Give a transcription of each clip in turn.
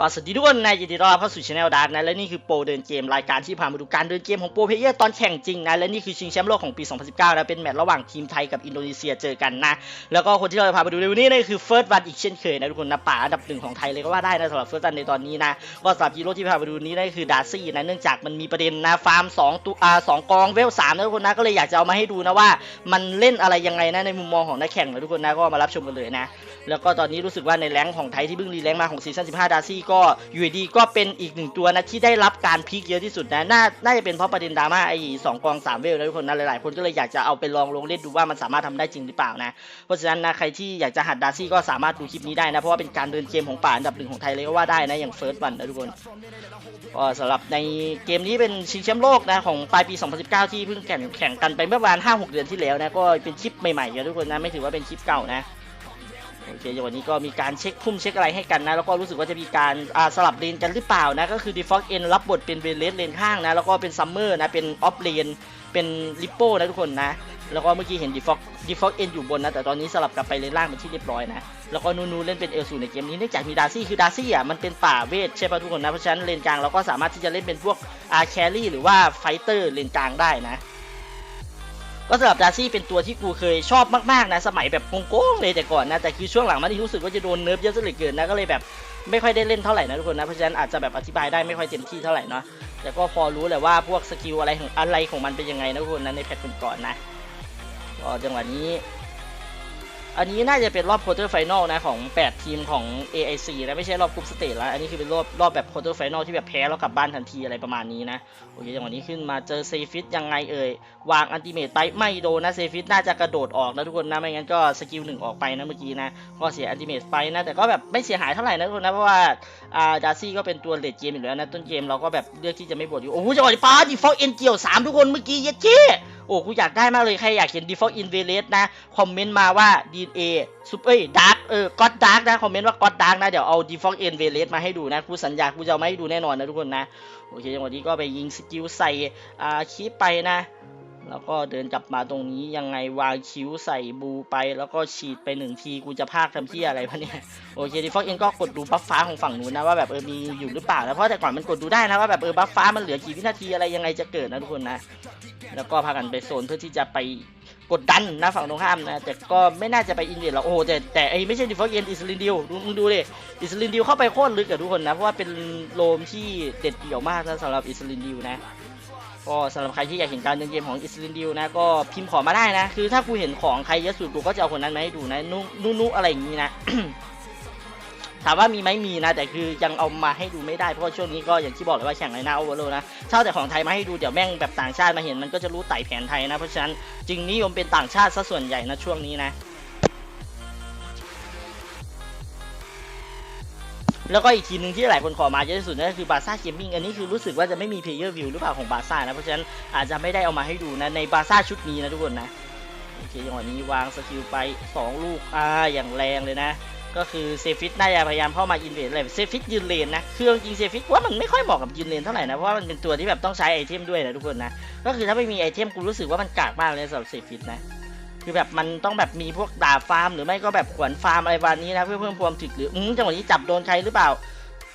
ก็สวัสดีทุกคนนะยินดีต้อนรับเข้าสู่ช anel ดาร์กนะและนี่คือโปรเดินเกมรายการที่พามาดูการเดินเกมของโปรเพเยอร์ตอนแข่งจริงนะและนี่คือชิงแชมป์โลกของปี 2019นะเป็นแมตช์ระหว่างทีมไทยกับอินโดนีเซียเจอกันนะแล้วก็คนที่เราจะพามาดูในวันนี้นั่นคือเฟิร์สวันอีกเช่นเคยนะทุกคนนะป่าอันดับหนึ่งของไทยเลยก็ว่าได้นะสำหรับเฟิร์สวันในตอนนี้นะก็สำหรับฮีโร่ที่พามาดูนี้นั่นคือดาร์ซี่นะเนื่องจากมันมีประเด็นนะฟาร์มสองตัวอ่าสองกองเวลสามนะทุกคนนะก็เลยอยากจะเอามาให้ดูนะว่า มันเล่นอะไรยังไงนะในมุมมองของนักแข่งนะทุกคนนะก็มารับชมกันเลยนะ แล้วก็ตอนนี้รู้สึกว่าในแรงของไทยที่เพิ่งรีแรงมาของซีซั่น15 ดาซี่ก็อยู่ดีก็เป็นอีกหนึ่งตัวนะที่ได้รับการพีคเยอะที่สุดนะน่าน่าจะเป็นเพราะประเด็นดราม่าไอ้สองกองสามเวลนะทุกคนนะหลายๆ คนก็เลยอยากจะเอาไปลองลงเล่นดูว่ามันสามารถทำได้จริงหรือเปล่านะเพราะฉะนั้นนะใครที่อยากจะหัดดาซี่ก็สามารถดูคลิปนี้ได้นะเพราะว่าเป็นการเดินเกมของป่าอันดับหนึ่งของไทยเลยก็ว่าได้นะอย่างเฟิร์สวันนะทุกคนก็สำหรับในเกมนี้เป็นชิงแชมป์โลกนะของปลายปี 2019 ที่เพิ่งแข่งแข่งกันไปเมื่อประมาณ5-6 เดือนที่แล้วนะก็เป็นคลิปใหม่ๆกันทุกคนนะไม่ถือว่าเป็นคลิปเก่านะ โอเคอย่างวันนี้ก็มีการเช็คพุ่มเช็คอะไรให้กันนะ แล้วก็รู้สึกว่าจะมีการสลับเลนกันหรือเปล่านะ ก็คือดีฟอกเอ็นรับบทเป็นเวเลสเลนข้างนะ แล้วก็เป็นซัมเมอร์นะ เป็นออฟเลน เป็นลิปโป้นะทุกคนนะ แล้วก็เมื่อกี้เห็นดีฟอกดีฟอกเอ็นอยู่บนนะ แต่ตอนนี้สลับกลับไปเลนล่างเป็นที่เรียบร้อยนะ แล้วก็นูนูเล่นเป็นเอลซูในเกมนี้เนื่องจากมีดาร์ซี่ คือดาร์ซี่อะมันเป็นป่าเวทใช่ป่ะทุกคนนะ เพราะฉะนั้นเลนกลางเราก็สามารถที่จะเล่นเป็นพวกอาแครี่หรือว่าไฟเตอร์เลนกลางได้นะ ก็สำหรับดาร์ซี่เป็นตัวที่กูเคยชอบมากๆนะสมัยแบบโกงๆเลยแต่ก่อนนะแต่คือช่วงหลังมันี่รู้สึกว่าจะโดนเนิร์ฟเยอะซะเหลือเกินนะก็เลยแบบไม่ค่อยได้เล่นเท่าไหร่นะทุกคนนะเพราะฉะนั้นอาจจะแบบอธิบายได้ไม่ค่อยเต็มที่เท่าไหร่เนาะแต่ก็พอรู้แหละว่าพวกสกิลอะไรของอะไรของมันเป็นยังไงนะทุกคนนะในแพทก่อนๆนะก็จังหวะนี้ อันนี้น่าจะเป็นรอบควอเตอร์ไฟนลนะของ 8 ทีมของ AIC นะไม่ใช่รอบกรุ๊ปสเตจแล้ว อันนี้คือเป็นรอบรอบแบบควอเตอร์ไฟนลที่แบบแพ้แล้วกลับบ้านทันทีอะไรประมาณนี้นะโอเคจังหวะนี้ขึ้นมาเจอเซฟิตยังไงเอ่ยวางอันติเมตไปไม่โดนนะเซฟิตน่าจะกระโดดออกนะทุกคนนะไม่งั้นก็สกิลหนึ่งออกไปนะเมื่อกี้นะก็เสียอันติเมตไปนะแต่ก็แบบไม่เสียหายเท่าไหร่นะทุกคนนะเพราะว่าอ่าดาร์ซี่ก็เป็นตัวเลดเกมอยู่แล้วนะต้นเกมเราก็แบบเลือกที่จะไม่บวกอยู่โอ้โหจังหวะนี้ป้าดีฟอลเอ็นเกี่ยวสามทุกคนเมื่อกี้เย็ดเจ้ โอ้กูอยากได้มากเลย ใครอยากเห็น default invalid นะ คอมเมนต์มาว่า DNA ซุปเอ้ยดาร์กเออก็อดดาร์กนะ คอมเมนต์ว่าก็อดดาร์กนะ เดี๋ยวเอา default invalid มาให้ดูนะกูสัญญากูจะเอามาให้ดูแน่นอนนะทุกคนนะ โอเคจังหวะนี้ก็ไปยิงสกิลใส่อ่าคีปไปนะ แล้วก็เดินกลับมาตรงนี้ยังไงวางคิ้วใส่บูไป แล้วก็ฉีดไปหนึ่งทีกูจะพากทำที่อะไรพะเนี่ยโอเคดีฟอกเองก็กดดูบัฟฟ้าของฝั่งนู้นนะว่าแบบเออมีอยู่หรือเปล่านะเพราะแต่ก่อนมันกดดูได้นะว่าแบบเออบัฟฟ้ามันเหลือกี่วินาทีอะไรยังไงจะเกิดนะทุกคนนะแล้วก็พากันไปโซนเพื่อที่จะไปกดดันนะฝั่งตรงข้ามนะแต่ก็ไม่น่าจะไปอินเดียหรอกโอ้โหแต่แต่ไอ้ไม่ใช่ดิฟอกเอ็นอิสลินดิวดูมึงดูดิอิสลินดิวเข้าไปโคตรลึกกับทุกคนนะเพราะว่าเป็นโลมที่เด็ดเดี่ยวมากนะสำหรับอิสลินดิวนะ ก็สำหรับใครที่อยากเห็นการเดินเกมของอิสลินดิวนะก็พิมพ์ขอมาได้นะ คือถ้ากูเห็นของใครเยอะสุดกูก็จะเอาคนนั้นมาให้ดูนะนุนุนุอะไรอย่างนี้นะถามว่ามีไหมมีนะ แต่คือยังเอามาให้ดูไม่ได้ เพราะช่วงนี้ก็อย่างที่บอกเลยว่าแข่งในหน้าโอเวอร์โลนะเช่าแต่ของไทยมาให้ดูเดี๋ยวแม่งแบบต่างชาติมาเห็นมันก็จะรู้ไต่แผนไทยนะ เพราะฉะนั้นจึงนิยมเป็นต่างชาติซะส่วนใหญ่นะช่วงนี้นะ แล้วก็อีกทีหนึ่งที่หลายคนขอมาเยอะที่สุดนั่นก็คือบาซ่าเกมมิ่งอันนี้คือรู้สึกว่าจะไม่มีเพลเยอร์วิวหรือเปล่าของบาซ่านะ เพราะฉะนั้นอาจจะไม่ได้เอามาให้ดูนะในบาซ่าชุดนี้นะทุกคนนะโอเคจังหวะนี้วางสกิลไปสองลูกอ่าอย่างแรงเลยนะ ก็คือเซฟิตน่าจะพยายามเข้ามาอินเวดเลยเซฟิตยืนเลนนะคือจริงเซฟิตว่ามันไม่ค่อยเหมาะกับยืนเลนเท่าไหร่นะเพราะว่ามันเป็นตัวที่แบบต้องใช้ไอเทมด้วยนะทุกคนนะก็คือถ้าไม่มีไอเทมกูรู้สึกว่ามันกากมากเลยสำหรับเซฟิตนะ คือแบบมันต้องแบบมีพวกดาบฟาร์ม หรือไม่ก็แบบขวนฟาร์มอะไรวันนี้นะเพื่อเพิ่มความถึกหรืออืมจังหวะนี้จับโดนใครหรือเปล่า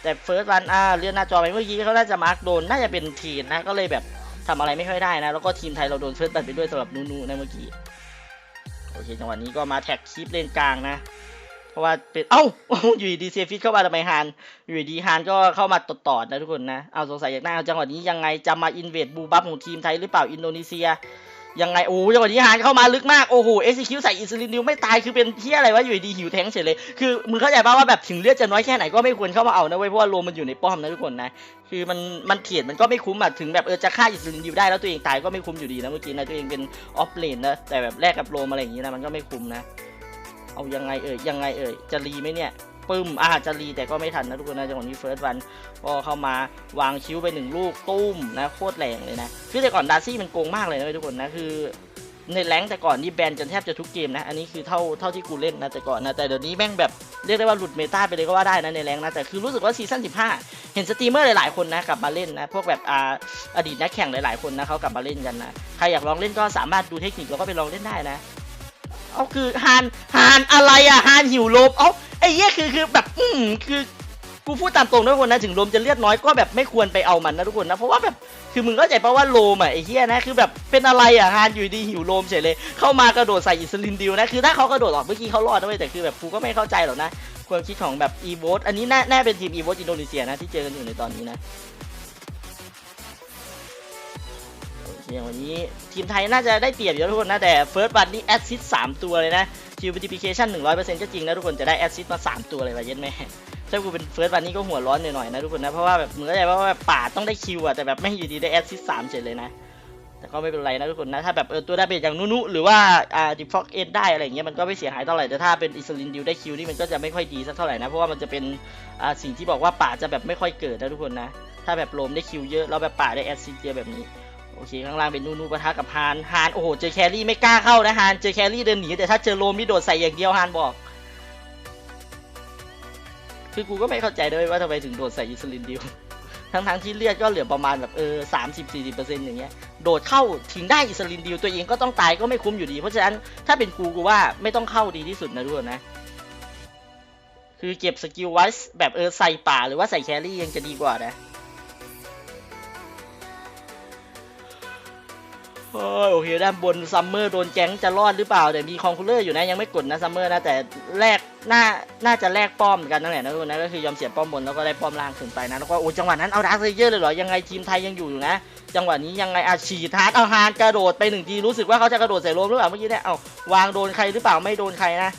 แต่เฟิร์สวันอ่าเลื่อนหน้าจอไปเมื่อกี้เขาน่าจะมาร์กโดนน่าจะเป็นทีนนะก็เลยแบบทำอะไรไม่ค่อยได้นะ แล้วก็ทีมไทยเราโดนเฟิร์สบันไปด้วยสำหรับนูนูนะเมื่อกี้โอเคจังหวะนี้ก็มาแท็กคลิปเลนกลางนะ เพราะว่าเป็นเอ้าอยู่ดีเซฟิตเข้ามาทำไมฮานอยู่ดีฮานก็เข้ามาตดตอดนะทุกคนนะเอาสงสัยอยากหน้าจังหวะนี้ยังไงจะมาอินเวดบูบัฟของทีมไทยหรือเปล่าอินโดนีเซีย ยังไงโอ้จังหวะนี้ฮานเข้ามาลึกมากโอ้โหเอ็กซิคิวใส่อิสลินดิวไม่ตายคือเป็นเที่ยอะไรวะอยู่ดีหิวแทงเฉยเลยคือมึงเข้าใจป่าว่าแบบถึงเลือดจะน้อยแค่ไหนก็ไม่ควรเข้ามาเอานะเว้ยเพราะว่าโลมันอยู่ในป้อมนะทุกคนนะคือมันมันเถียดมันก็ไม่คุ้มอะถึงแบบเออจะฆ่าอิสลินดิวได้แล้วตัวเองตายก็ไม่คุ้มอยู่ดีนะเมื่อกี้นะตัวเองเป็นออฟเลนนะแต่แบบแลกกับโลมอะไรอย่างงี้นะมันก็ไม่คุ้มนะ เอายังไงเอ่ยยังไงเอ่ยจะรีไหมเนี่ย ปึ้มอ่าจะรีแต่ก็ไม่ทันนะทุกคนนะจังหวะนี้เฟิร์สวันก็เข้ามาวางคิ้วไปหนึ่งลูกตุ้มนะโคตรแรงเลยนะคือแต่ก่อนดาซี่มันโกงมากเลยนะทุกคนนะคือในแรงแต่ก่อนนี่แบนจนแทบจะทุกเกมนะ อันนี้คือเท่าเท่าที่กูเล่นนะแต่ก่อนนะ แต่เดี๋ยวนี้แม่งแบบเรียกได้ว่าหลุดเมตาไปเลยก็ว่าได้นะในแรงนะ แต่คือรู้สึกว่าซีซั่น15 เห็นสตรีมเมอร์หลายๆคนนะกลับมาเล่นนะ พวกแบบอ่าอดีตนักแข่งหลายๆคนนะเขากลับมาเล่นกันนะ ใครอยากลองเล่นก็สามารถดูเทคนิคแล้วก็ไปลองเล่นได้นะ เอาคือฮานฮานอะไรอะฮานหิวโลบเอา ไอ้เหี้ยคือคือแบบอืมคือกูพูดตามตรงนะทุกคนนะถึงโลมจะเลือดน้อยก็แบบไม่ควรไปเอามันนะทุกคนนะเพราะว่าแบบคือมึงเข้าใจปะว่าโลมอะไอ้เหี้ยนะคือแบบเป็นอะไรอะฮานอยู่ดีหิวโลมเฉยเลยเข้ามากระโดดใส่อิสลินดิวนะคือถ้าเขากระโดดออกเมื่อกี้เขารอดนะเว้ยแต่คือแบบกูก็ไม่เข้าใจหรอกนะความคิดของแบบอีโวตอันนี้น่าน่าเป็นทีมอีโวตอินโดนีเซียนะที่เจอกันอยู่ในตอนนี้นะโอเควันนี้ทีมไทยน่าจะได้เปรียบเยอะทุกคนนะแต่เฟิร์สบัตนี่แอสซิสสามตัวเลยนะ คิวบิฟิเคชันหนึ่งร้อยเปอร์เซ็นต์ก็จริงนะทุกคนจะได้แอสซิสมาสามตัวเลยว่ะเย็นแม่ถ้ากูเป็นเฟิร์สวันนี้ก็หัวร้อนหน่อยๆนะทุกคนนะ เพราะว่าแบบมึงเข้าใจว่าแบบป่าต้องได้คิวอะแต่แบบไม่อยู่ดีได้แอสซิสสามเฉยเลยนะ แต่ก็ไม่เป็นไรนะทุกคนนะ ถ้าแบบเออตัวไดาเบจอย่างนุๆหรือว่าอ่าดิฟอกเอ็นได้อะไรอย่างเงี้ยมันก็ไม่เสียหายเท่าไหร่แต่ถ้าเป็นอิสลินดิวได้คิวนี่มันก็จะไม่ค่อยดีสักเท่าไหร่นะเพราะว่ามันจะเป็นอ่าสิ่งที่บอกว่าป่าจะแบบไม่ค่อยเกิดนะทุกคนนะถ้าแบบโลมได้คิวเยอะแล้วแบบป่าได้แอสซิสเยอะแบบนี้ โอเคข้างล่างเป็นนูๆปะทะกับฮานฮานโอ้โหเจอแครี่ไม่กล้าเข้านะฮานเจอแครี่เดินหนีแต่ถ้าเจอโลมนี่โดดใส่อย่างเดียวฮานบอก คือกูก็ไม่เข้าใจด้วยว่าทำไมถึงโดดใส่อิสลินดิวทั้งๆที่เลือดก็เหลือประมาณแบบเออสามสิบสี่สิบเปอร์เซ็นต์อย่างเงี้ยโดดเข้าถึงได้อิสลินดิวตัวเองก็ต้องตายก็ไม่คุ้มอยู่ดี เพราะฉะนั้นถ้าเป็นกูกูว่าไม่ต้องเข้าดีที่สุดนะทุกคนนะ คือเก็บสกิลไว้แบบเออใส่ป่าหรือว่าใส่แครี่ยังจะดีกว่านะ โอ้ยโอเคด้านบนซัมเมอร์โดนแก๊งจะรอดหรือเปล่าแต่มีคอนคูลเลอร์อยู่นะยังไม่กดนะซัมเมอร์นะแต่แรกน่าน่าจะแลกป้อมกันนั่นแหละนะทุกคนนะก็คือยอมเสียป้อมบนแล้วก็ได้ป้อมล่างขึ้นไปนะแล้วก็โอ้จังหวะนั้นเอาดาร์คเลเยอร์เลยเหรอยังไงทีมไทยยังอยู่อยู่นะ จังหวะนี้ยังไงอาชีทาร์ตเอาฮานกระโดดไปหนึ่งทีรู้สึกว่าเขาจะกระโดดใส่โลมหรือเปล่าเมื่อกี้เนี่ยเอาวางโดนใครหรือเปล่าไม่โดนใครนะ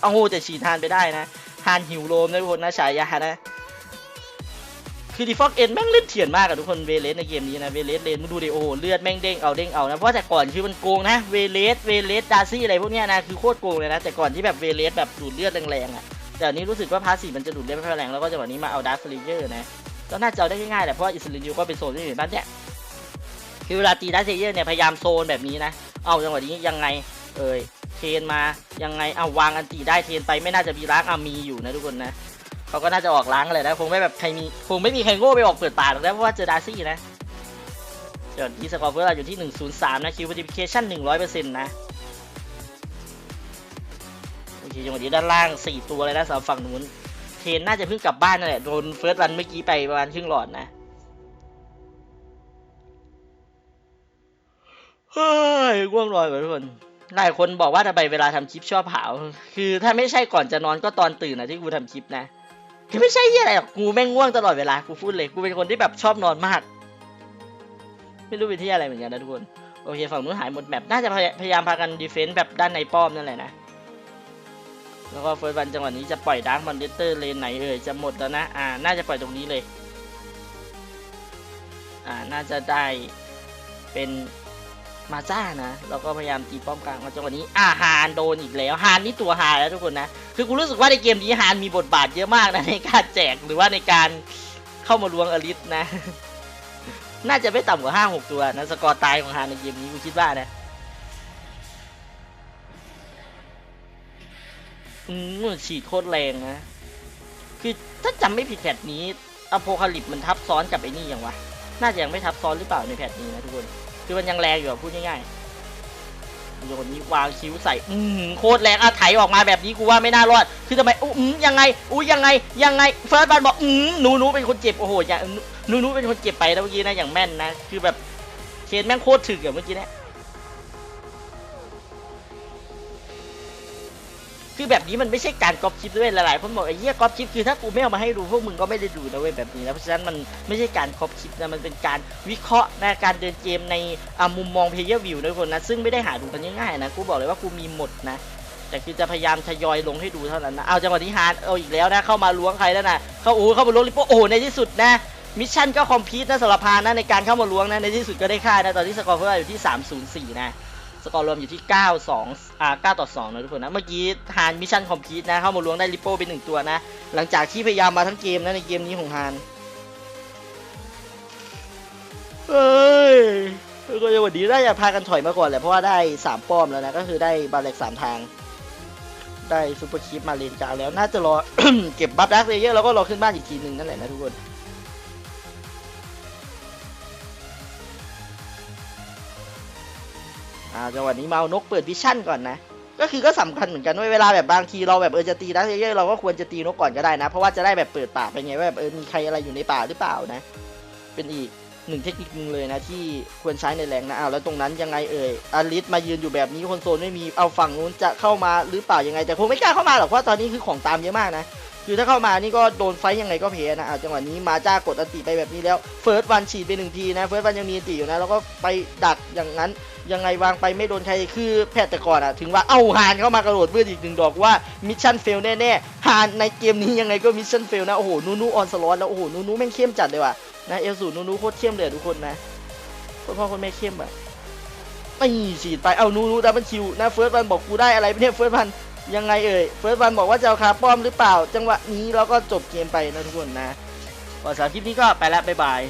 เอาโหแต่ฉีดฮานไปได้นะฮานหิวโลมนะทุกคนนะฉายานะ คือดีฟอกเอ็นแม่งเล่นเถื่อนมากอะทุกคนเวเลสในเกมนี้นะเวเลสเลนมึงดูดิโอ้เลือดแม่งเด้งเอาเด้งเอานะเพราะแต่ก่อนคือมันโกงนะเวเลสเวเลสดาซี่อะไรพวกเนี้ยนะคือโคตรโกงเลยนะแต่ก่อนที่แบบเวเลสแบบดูดเลือดแรงๆอะแต่อันนี้รู้สึกว่าพาสซีมันจะดูดเลือดไม่ค่อยแรงแล้วก็จังหวะนี้มาเอาดาร์คเลเยอร์นะก็น่าจะเอาได้ง่ายๆแหละเพราะอิสลินยูก็เป็นโซนที่อยู่บ้านเนี่ยคือเวลาตีดัซเซเยอร์เนี่ยพยายามโซนแบบนี้นะเอาจังหวะนี้ยังไงเอ่ยเทนมายังไงเอาวางอันตีได้เทนไปไม่น่าจะมีล้างอามีอยู่นะทุกคนนะ เขาก็น่าจะออกล้างเลยนะคงไม่แบบใครมีคงไม่มีใครโง่ไปออกเปิดตาหรอกนะเพราะว่าเจอดาร์ซี่นะเดี๋ยวที่สกอร์เฟอร์อยู่ที่ 103 นะคิวฟิเคชั่น100%นะโอเคจังหวะนี้ด้านล่าง 4 ตัวเลยนะสำหรับฝั่งนู้นเทนน่าจะเพิ่งกลับบ้านนั่นแหละโดนเฟิร์สรันเมื่อกี้ไปประมาณครึ่งหลอดนะเฮ้ยง่วงนอนกว่าทุกคนหลายคนบอกว่าทำไมเวลาทำคลิปชอบหาคือถ้าไม่ใช่ก่อนจะนอนก็ตอนตื่นนะที่กูทำคลิปนะ คือไม่ใช่เหี้ยอะไรหรอกกูแม่งง่วงตลอดเวลากูพูดเลยกูเป็นคนที่แบบชอบนอนมาก ไม่รู้เป็นที่อะไรเหมือนกันนะทุกคนโอเคฝั่งนู้นหายหมดแมปน่าจะพยพยายามพากันดีเฟนต์แบบด้านในป้อมนั่นแหละนะแล้วก็เฟิร์สวันจังหวะนี้จะปล่อยดาร์คมอนเตอร์เลนไหนเอ่ยจะหมดแล้วนะอ่าน่าจะปล่อยตรงนี้เลย อ่าน่าจะได้เป็น มาจ้านะแล้วก็พยายามตีป้อมกลางมาจังหวะนี้อาฮานโดนอีกแล้วฮานนี่ตัวฮานแล้วทุกคนนะคือกูรู้สึกว่าในเกมนี้ฮานมีบทบาทเยอะมากนะในการแจกหรือว่าในการเข้ามาลวงอลิสนะ น่าจะไม่ต่ำกว่าห้าหกตัวนะสกอร์ตายของฮานในเกมนี้กูคิดว่านะอืมฉีดโคตรแรงนะ คือถ้าจำไม่ผิดแพทนี้อโพคาลิปมันทับซ้อนกับไอ้นี่ยังวะ น่าจะยังไม่ทับซ้อนหรือเปล่าในแพทนี้นะทุกคน คือมันยังแรงอยู่พูดง่ายๆโยนนี้วางคิ้วใส่อืมโคตรแรงอะไถออกมาแบบนี้กูว่าไม่น่ารอด คือทำไมอู้อืมยังไงอู้ยังไง ยังไงเฟิร์สบันบอกอืมหนูหนูเป็นคนเจ็บโอ้โหอย่างหนูหนูเป็นคนเจ็บไปแล้วเมื่อกี้นะอย่างแม่นนะ คือแบบเคนแม่งโคตรถึกอย่างเมื่อกี้เนะ คือแบบนี้มันไม่ใช่การก๊อปคลิปด้วยหลายๆคนบอกไอ้เหี้ยก๊อปคลิปคือถ้ากูไม่เอามาให้ดูพวกมึงก็ไม่ได้ดูนะเว้ยแบบนี้นะเพราะฉะนั้นมันไม่ใช่การก๊อปคลิปนะมันเป็นการวิเคราะห์นะการเดินเกมในมุมมองเพลเยอร์วิวนะทุกคนนะซึ่งไม่ได้หาดูกันง่ายๆนะกูบอกเลยว่ากูมีหมดนะแต่คือจะพยายามทยอยลงให้ดูเท่านั้นนะเอาจังหวะนี้ฮาร์ดเอาอีกแล้วนะเข้ามาล้วงใครแล้วนะเข้าโอ้เข้ามาล้วงลิปโป้โอ้ในที่สุดนะมิชชั่นก็คอมพลีทนะสำหรับพานนะในการเข้ามาล้วงนะในที่สุดก็ได้ค่านะตอนที่สกอร์เพิ่มอยู่ที่304นะ สกอร์รวมอยู่ที่ 9 2อ่า9ต่อ2นะทุกคนนะ เมื่อกี้ฮานมิชชั่นคอมพลีทนะ เข้ามาล้วงได้ลิปโป้เป็นหนึ่งตัวนะ หลังจากที่พยายามมาทั้งเกมนะในเกมนี้ของฮานเฮ้ยก็จะวันนี้ได้จะพากันถอยมาก่อนแหละเพราะว่าได้ 3 ป้อมแล้วนะ ก็คือได้บาเล็ก3ทาง ได้ซูเปอร์คีปมาเลนกลางแล้ว น่าจะรอเก็บบัฟดักเลเยอร์แล้วก็รอขึ้นบ้านอีกทีหนึ่งนั่นแหละนะทุกคน อ่าจังหวะนี้มาเอานกเปิดวิชั่นก่อนนะ ก็คือก็สำคัญเหมือนกันด้วยเวลาแบบบางทีเราแบบเออจะตีดักเยอะๆเราก็ควรจะตีนกก่อนก็ได้นะ เพราะว่าจะได้แบบเปิดป่าไปไงว่าแบบเออมีใครอะไรอยู่ในป่าหรือเปล่านะ เป็นอีกหนึ่งเทคนิคนึงเลยนะที่ควรใช้ในแรงนะอ้าวแล้วตรงนั้นยังไงเอ่ยอาริสมายืนอยู่แบบนี้คนโซนไม่มีเอาฝั่งนู้นจะเข้ามาหรือเปล่ายังไงแต่คงไม่กล้าเข้ามาหรอกเพราะตอนนี้คือของตามเยอะมากนะคือถ้าเข้ามานี่ก็โดนไฟยังไงก็เพนะอะจังหวะนี้มาจ้ากดอันติไปแบบนี้แล้วเฟิร์สวันฉีดไปหนึ่งทีนะเฟิร์สวันยังมีอันติอยู่นะแล้วก็ไปดักอย่างนั้น ยังไงวางไปไม่โดนใครคือแพทย์แต่ก่อนอะถึงว่าเอ้าฮานเข้ามากระโดดเพื่ออีกหนึ่งดอกว่ามิชชั่นเฟลแน่ๆฮานในเกมนี้ยังไงก็มิชชั่นเฟลนะโอ้โหนูนูออนสล็อตแล้วโอ้โหนูนูแม่งเข้มจัดเลยว่ะนะเอลสูนูนูโคตรเข้มเลยทุกคนนะคนพ่อคนแม่เข้มอะไม่ฉีดไปเอานูนูดับเบิลคิวนะเฟิร์สวันบอกกูได้อะไรเนี่ยเฟิร์สวันยังไงเอ่ยเฟิร์สวันบอกว่าจะเอาคาป้อมหรือเปล่า จังหวะนี้เราก็จบเกมไปนะทุกคนนะก่อนสำหรับคลิปนี้ก็ไปแล้วบ๊ายบาย